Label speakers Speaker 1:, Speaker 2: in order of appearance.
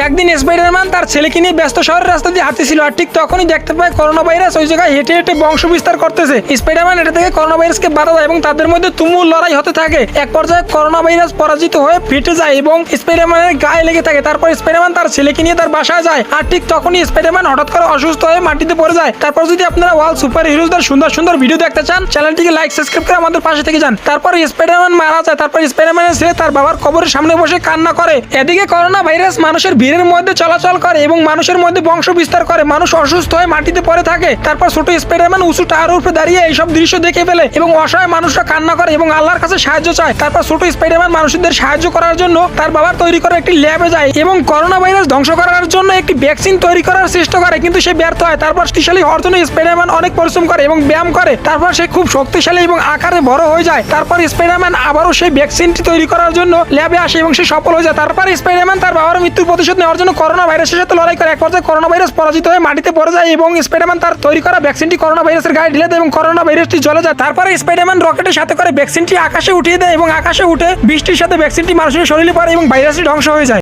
Speaker 1: একদিন স্পাইডারম্যান তার ছেলেকে নিয়ে ব্যস্ত শহরের রাস্তা দিয়ে হাঁটতেছিল আর ঠিক তখনই দেখতে পায় করোনা ভাইরাস ওই জায়গায় হেঁটে হেঁটে বংশ বিস্তার করতেছে। স্পাইডারম্যান এটা থেকে করোনা ভাইরাসকে বাধা দেয় এবং তাদের মধ্যে তুমুল লড়াই হতে থাকে। এক পর্যায়ে করোনা ভাইরাস পরাজিত হয়ে ফেটে যায় এবং স্পাইডারম্যানের গায়ে লেগে থাকে। তারপর স্পাইডারম্যান তার ছেলেকে নিয়ে তার বাসায় যায় আর ঠিক তখনই স্পাইডারম্যান হঠাৎ করে অসুস্থ হয়ে মাটিতে পড়ে যায়। তারপর যদি আপনারা ওয়াল সুপার হিরোজদের সুন্দর সুন্দর ভিডিও দেখতে চান চ্যানেলটিকে লাইক সাবস্ক্রাইব করে আমাদের পাশে থেকে যান। তারপর স্পাইডারম্যান মারা যায়, তারপর স্পাইডারম্যানের ছেলে তার বাবার কবরের সামনে বসে কান্না করে। এদিকে করোনা ভাইরাস মানুষের ভিড়ের মধ্যে চলাচল করে এবং মানুষের মধ্যে বংশ বিস্তার করে। মানুষ অসুস্থ হয়ে মাটিতে পড়ে থাকে। তারপর ছোট স্পাইডারম্যান উঁচু টাওয়ার উপরে দাঁড়িয়ে এইসব দৃশ্য দেখে ফেলে এবং অসহায় মানুষরা কান্না করে এবং আল্লাহর কাছে সাহায্য চায়। তারপর ছোট স্পাইডারম্যান মানুষদের সাহায্য করার জন্য তার বাবার তৈরি করা একটি ল্যাবে যায় এবং করোনা ভাইরাস ধ্বংস করার জন্য একটি ভ্যাকসিন তৈরি করার চেষ্টা করে, কিন্তু সে ব্যর্থ হয়। তারপর শক্তিশালী হওয়ার স্পাইডারম্যান অনেক পরিশ্রম করে এবং ব্যায়াম করে। তারপর সে খুব শক্তিশালী এবং আকারে বড় হয়ে যায়। তারপর স্পাইডারম্যান আবারও সেই ভ্যাকসিনটি তৈরি করার জন্য ল্যাবে আসে এবং সে সফল হয়ে যায়। তারপর স্পাইডারম্যান তার বাবার মৃত্যুর প্রতিশোধ নেওয়ার জন্য করোনা ভাইরাসের সাথে লড়াই করে। এক পর্যায়ে করোনা ভাইরাস পরাজিত হয়ে মাটিতে পড়ে যায় এবং স্পাইডারম্যান তার তৈরি করা ভ্যাকসিনটি করোনা ভাইরাসের গায়ে ঢেলে দেয় এবং করোনা ভাইরাসটি জ্বলে যায়। তারপরে স্পাইডারম্যান রকেটের সাথে করে ভ্যাকসিনটি আকাশে উঠিয়ে দেয় এবং আকাশে উঠে বৃষ্টির সাথে ভ্যাকসিনটি মানুষের শরীরে পড়ে এবং ভাইরাসটি ধ্বংস হয়ে যায়।